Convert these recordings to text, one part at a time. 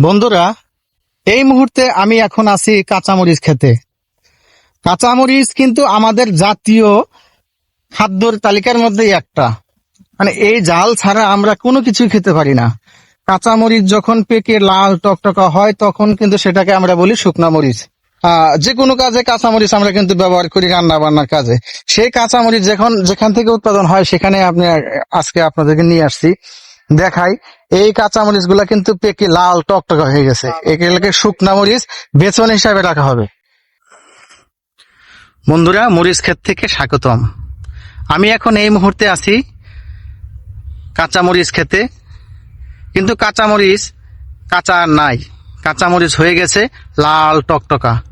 বন্ধুরা, এই মুহূর্তে আমি এখন আছি কাঁচামরিচ খেতে। কাঁচামরিচ কিন্তু আমাদের জাতীয় খাদ্যর তালিকার মধ্যেই একটা। মানে এই জাল ছাড়া আমরা কোনো কিছু খেতে পারি না। কাঁচামরিচ যখন পেকে লাল টকটকা হয়, তখন কিন্তু সেটাকে আমরা বলি শুকনা মরিচ। যে কোনো কাজে কাঁচামরিচ আমরা কিন্তু ব্যবহার করি রান্না বান্নার কাজে। সেই কাঁচামরিচ যখন, যেখান থেকে উৎপাদন হয়, সেখানে আপনি আজকে আপনাদেরকে নিয়ে আসছি। দেখাই, এই কাঁচামরিচগুলা কিন্তু পেকে লাল টকটকা হয়ে গেছে। এগুলোকে শুকনা মরিচ বেচন হিসাবে রাখা হবে। বন্ধুরা, মরিচ ক্ষেত থেকে স্বাগতম। আমি এখন এই মুহূর্তে আছি কাঁচামরিচ খেতে কিন্তু কাঁচামরিচ কাঁচা নাই। কাঁচামরিচ হয়ে গেছে লাল টকটকা।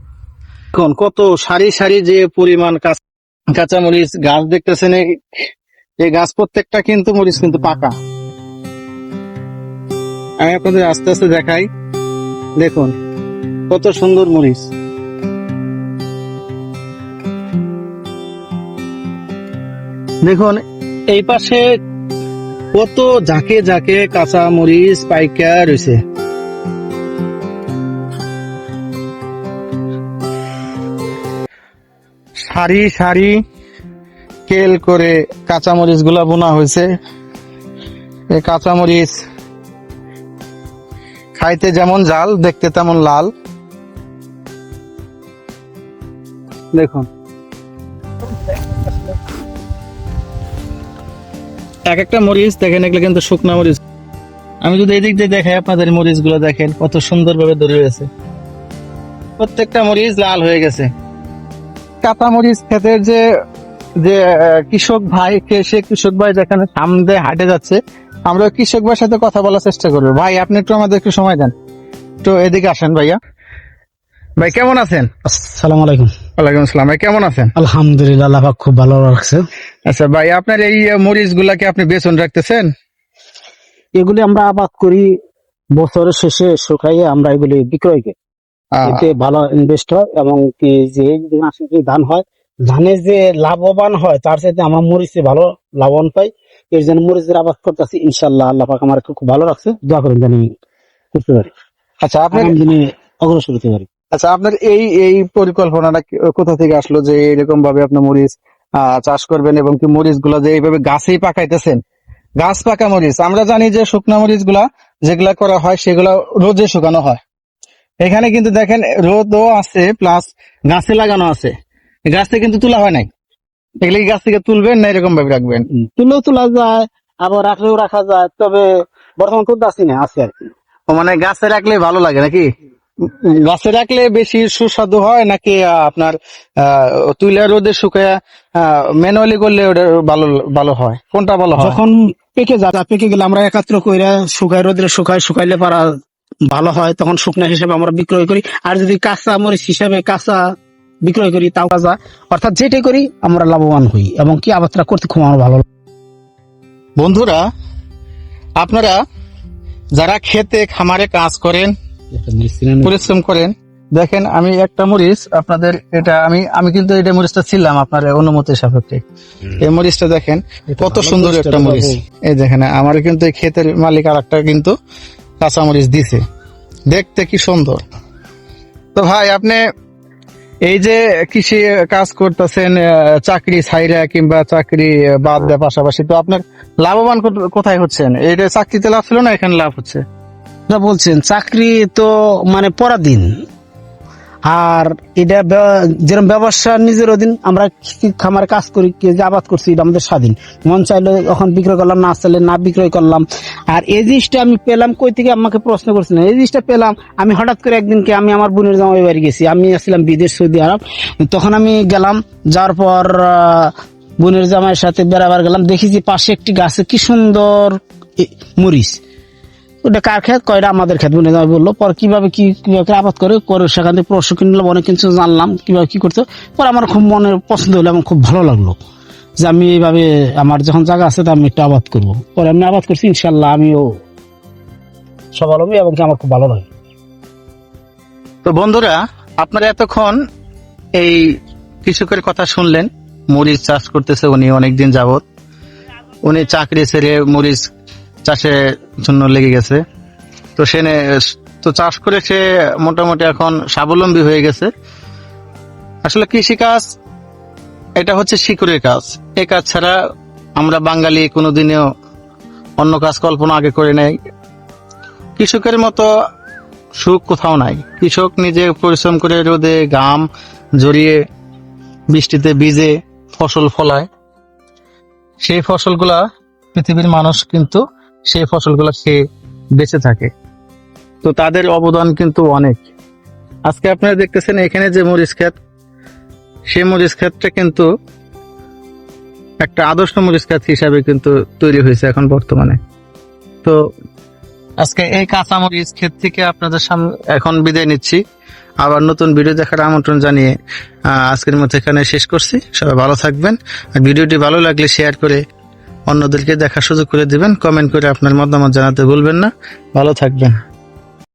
এখন কত সারি সারি যে পরিমাণ কাঁচ- কাঁচামরিচ গাছ দেখতেছেন এই গাছ প্রত্যেকটা কিন্তু মরিচ কিন্তু পাকা। আমি আপনাদের আস্তে আস্তে দেখাই। দেখুন, কত সুন্দর মরিচ। দেখুন, এই পাশে কত ঝাঁকে ঝাঁকে কাঁচা মরিচ, পাইকা রয়েছে। সারি সারি কেল করে কাঁচামরিচগুলা বোনা হয়েছে। এই কাঁচামরিচ খাইতে যেমন জাল দেখতে তেমন লাল। দেখুন। এক একটা মরিচ দেখেন এগুলো কিন্তু শুকনা মরিচ। আমি যদি এদিক দিয়ে দেখাই আপনাদের মরিচগুলো দেখেন কত সুন্দর ভাবে ধরে রয়েছে। প্রত্যেকটা মরিচ লাল হয়ে গেছে। কাঁচা মরিচ ক্ষেতের যে যে কৃষক ভাই সে কৃষক ভাই যেখানে সামনে হাঁটে যাচ্ছে আমরা কৃষক ভাইয়ের সাথে কথা বলার চেষ্টা করব। ভাই আপনি একটু আমাদের একটু সময় দেন। তো এদিকে আসেন ভাইয়া। ভাই কেমন আছেন? আসসালামু আলাইকুম। ওয়ালাইকুম আসসালাম। ভাই কেমন আছেন? আলহামদুলিল্লাহ আল্লাহ পাক খুব ভালো রাখছে। আচ্ছা ভাই আপনার এই মরিচ গুলাকে আপনি বেতন রাখতেছেন? এগুলি আমরা আবাদ করি বছরের শেষে শুকাইয়ে আমরা এগুলি বিক্রয় করি। এতে ভালো ইনভেস্ট হয় এবং কি যে যে মাসে ধান হয় ধানে যে লাভবান হয় তার সাথে আমার মরিচে ভালো লাভবান পাই। এর জন্য মরিচের আবাদ করতেছি ইনশাল্লাহ আল্লাহ পাক আমার খুব ভালো রাখছে। দোয়া করেন জানি করতে পারি। আচ্ছা আপনার অগ্রসর হতে পারি। আচ্ছা আপনার এই এই পরিকল্পনাটা কোথা থেকে আসলো যে এরকম ভাবে আপনি মরিচ চাষ করবেন এবং কি মরিচগুলা যে এইভাবে গাছেই পাকাইতেছেন? গাছ পাকা মরিচ আমরা জানি যে শুকনা মরিচগুলা যেগুলা করা হয় সেগুলা রোদে শুকানো হয়। এখানে কিন্তু দেখেন রোদও আছে প্লাস গাছে লাগানো আছে। গাছ কিন্তু তোলা হয় নাই। এগুলো কি গাছ থেকে তুলবেন না এরকম ভাবে রাখবেন? তুলেও তোলা যায় আবার রাখলেও রাখা যায় তবে বর্তমান তো আসি না আছে আর কি। মানে গাছে রাখলে ভালো লাগে নাকি? গাছে রাখলে বেশি সুস্বাদু হয় নাকি আপনার তুইলা রোদে শুকায় ম্যানুয়ালি করলে ওটা ভালো ভালো হয়? কোনটা ভালো হয়? যখন পেকে যায় পেকে গেলে আমরা একাত্র কইরা শুকাই রোদে শুকাই শুকাইলে পারা ভালো হয় তখন শুকনা হিসেবে আমরা বিক্রয় করি। আর যদি কাঁচা মরিচ হিসাবে কাঁচা বিক্রয় করি তাও কাঁচা অর্থাৎ যেটাই করি আমরা লাভবান হই এবং কি আবাদটা করতে খুব আমার ভালো। বন্ধুরা আপনারা যারা খেতে খামারে কাজ করেন পরিশ্রম করেন দেখেন আমি একটা মরিচ আপনাদের এটা আমি আমি কিন্তু এটা মরিচটা ছিলাম আপনার অনুমতি সাপেক্ষে। এই মরিচটা দেখেন কত সুন্দর একটা মরিচ। এই দেখেন আমার কিন্তু এই ক্ষেতের মালিক আর একটা কিন্তু কাঁচা মরিচ দিছে। দেখতে কি সুন্দর। তো ভাই আপনি এই যে কৃষি কাজ করতেছেন চাকরি ছাইরা কিংবা চাকরি বাদ দেওয়ার পাশাপাশি, তো আপনার লাভবান কোথায় হচ্ছেন? এটা চাকরিতে লাভ ছিল না, এখানে লাভ হচ্ছে। বলছেন, চাকরি তো মানে পরাধীন। আর এটা যেরকম ব্যবসা নিজের অধীন, আমরা খামারে কাজ করি যে আবাদ করছি, এটা আমাদের স্বাধীন। মন চাইলে এখন বিক্রয় করলাম, না চাইলে না বিক্রয় করলাম। আর এই জিনিসটা আমি পেলাম কই থেকে, আমাকে প্রশ্ন করছিলেন এই জিনিসটা পেলাম, আমি হঠাৎ করে একদিনকে আমি আমার বোনের জামাই বাড়ি গেছি। আমি আসছিলাম বিদেশ, সৌদি আরব। তখন আমি গেলাম, যাওয়ার পর বোনের জামাইয়ের সাথে বেড়াবার গেলাম। দেখি যে পাশে একটি গাছে কি সুন্দর মরিচ। ওটা কার খেত? কয়টা আমাদের খেত যাবে বলল। পর কীভাবে কি, কীভাবে আবাদ করে করে সেখান থেকে প্রশিক্ষণ নিলাম অনেক কিছু জানলাম কীভাবে কি করতে। পরে আমার খুব মনে, পছন্দ হলো এবং খুব ভালো লাগল যে আমি এইভাবে আমার যখন জায়গা আছে তা আমি একটু আবাদ করব। পরে আমি আবাদ করছি ইনশাল্লাহ আমিও স্বাবলম্বী এবং আমার খুব ভালো লাগে। তো বন্ধুরা, আপনারা এতক্ষণ এই কৃষকের কথা শুনলেন। মরিচ চাষ করতেছে উনি অনেকদিন যাবত উনি চাকরি ছেড়ে মরিচ চাষের জন্য লেগে গেছে। তো সে তো চাষ করে সে মোটামুটি এখন স্বাবলম্বী হয়ে গেছে। আসলে কৃষিকাজ এটা হচ্ছে শিকড়ের কাজ। এই কাজ ছাড়া আমরা বাঙালি কোনোদিনও অন্য কাজ কল্পনা আগে করে নেই। কৃষকের মতো সুখ কোথাও নাই। কৃষক নিজে পরিশ্রম করে রোদে ঘাম জড়িয়ে বৃষ্টিতে ভিজে ফসল ফলায়। সেই ফসলগুলা পৃথিবীর মানুষ কিন্তু সেই ফসলগুলো খেয়ে বেঁচে থাকে। তো তাদের অবদান কিন্তু অনেক। আজকে আপনারা দেখতেছেন এখানে যে মরিচ ক্ষেত সে মরিচ ক্ষেতটা কিন্তু একটা আদর্শ মরিচ ক্ষেত হিসাবে কিন্তু তৈরি হয়েছে এখন বর্তমানে। তো আজকে এই কাঁচা মরিচ ক্ষেত থেকে আপনাদের সামনে এখন বিদায় নিচ্ছি। আবার নতুন ভিডিও দেখার আমন্ত্রণ জানিয়ে আজকের মতো এখানে শেষ করছি। সবাই ভালো থাকবেন। আর ভিডিওটি ভালো লাগলে শেয়ার করে অন্যদেরকে দেখার সুযোগ করে দিবেন। কমেন্ট করে আপনার মতামত জানাতে ভুলবেন না। ভালো থাকবেন।